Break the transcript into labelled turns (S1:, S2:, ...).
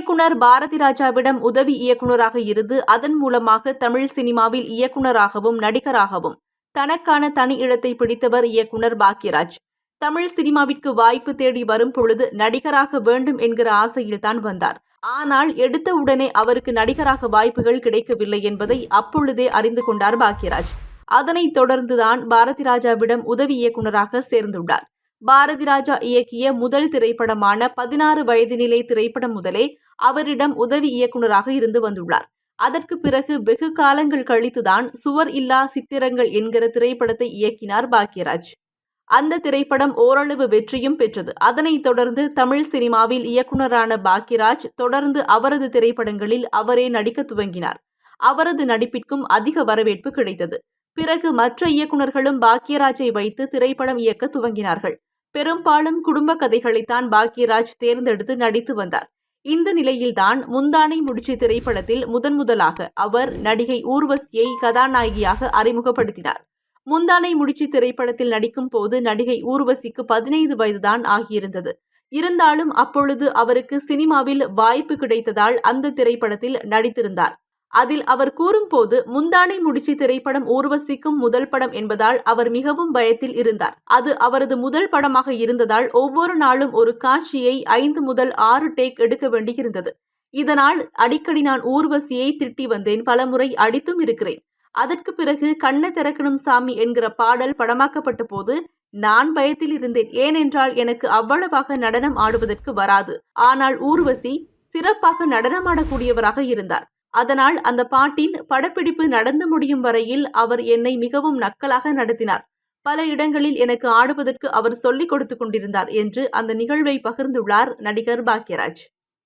S1: இயக்குனர் பாரதி ராஜாவிடம் உதவி இயக்குனராக இருந்து அதன் மூலமாக தமிழ் சினிமாவில் இயக்குனராகவும் நடிகராகவும் தனக்கான தனி இடத்தை பிடித்தவர் இயக்குனர் பாக்யராஜ். தமிழ் சினிமாவிற்கு வாய்ப்பு தேடி வரும் பொழுது நடிகராக வேண்டும் என்கிற ஆசையில்தான் வந்தார். ஆனால் எடுத்த உடனே அவருக்கு நடிகராக வாய்ப்புகள் கிடைக்கவில்லை என்பதை அப்பொழுதே அறிந்து கொண்டார் பாக்யராஜ். அதனைத் தொடர்ந்துதான் பாரதி ராஜாவிடம் உதவி இயக்குனராக சேர்ந்துள்ளார். பாரதி ராஜா இயக்கிய முதல் திரைப்படமான பதினாறு வயது நிலை திரைப்படம் முதலே அவரிடம் உதவி இயக்குனராக இருந்து வந்துள்ளார். அதற்கு பிறகு வெகு காலங்கள் கழித்துதான் சுவர் இல்லா சித்திரங்கள் என்கிற திரைப்படத்தை இயக்கினார் பாக்யராஜ். அந்த திரைப்படம் ஓரளவு வெற்றியும் பெற்றது. அதனைத் தொடர்ந்து தமிழ் சினிமாவில் இயக்குனரான பாக்யராஜ் தொடர்ந்து அவரது திரைப்படங்களில் அவரே நடிக்க துவங்கினார். அவரது நடிப்பிற்கும் அதிக வரவேற்பு கிடைத்தது. பிறகு மற்ற இயக்குனர்களும் பாக்யராஜை வைத்து திரைப்படம் இயக்க துவங்கினார்கள். பெரும்பாலும் குடும்ப கதைகளைத்தான் பாக்யராஜ் தேர்ந்தெடுத்து நடித்து வந்தார். இந்த நிலையில்தான் முந்தானை முடிச்சு திரைப்படத்தில் முதன் முதலாக அவர் நடிகை ஊர்வசியை கதாநாயகியாக அறிமுகப்படுத்தினார். முந்தானை முடிச்சு திரைப்படத்தில் நடிக்கும் போது நடிகை ஊர்வசிக்கு பதினைந்து வயதுதான் ஆகியிருந்தது. இருந்தாலும் அப்பொழுது அவருக்கு சினிமாவில் வாய்ப்பு கிடைத்ததால் அந்த திரைப்படத்தில் நடித்திருந்தார். அதில் அவர் கூறும்போது முந்தானை முடிச்சு திரைப்படம் ஊர்வசிக்கும் முதல் படம் என்பதால் அவர் மிகவும் பயத்தில் இருந்தார். அது அவரது முதல் படமாக இருந்ததால் ஒவ்வொரு நாளும் ஒரு காட்சியை ஐந்து முதல் ஆறு டேக் எடுக்க வேண்டியிருந்தது. இதனால் அடிக்கடி நான் ஊர்வசியை திட்டி வந்தேன் பலமுறை அடித்தும் இருக்கிறேன். அதற்கு பிறகு கண்ண திறக்கணும் சாமி என்கிற பாடல் படமாக்கப்பட்ட போது நான் பயத்தில் இருந்தேன். ஏனென்றால் எனக்கு அவ்வளவாக நடனம் ஆடுவதற்கு வராது. ஆனால் ஊர்வசி சிறப்பாக நடனமாடக்கூடியவராக இருந்தார். அதனால் அந்த பாட்டின் படப்பிடிப்பு நடந்து முடியும் வரையில் அவர் என்னை மிகவும் நக்கலாக நடத்தினார். பல இடங்களில் எனக்கு ஆடுவதற்கு அவர் சொல்லிக் கொடுத்து கொண்டிருந்தார் என்று அந்த நிகழ்வை பகிர்ந்துள்ளார் நடிகர் பாக்யராஜ்.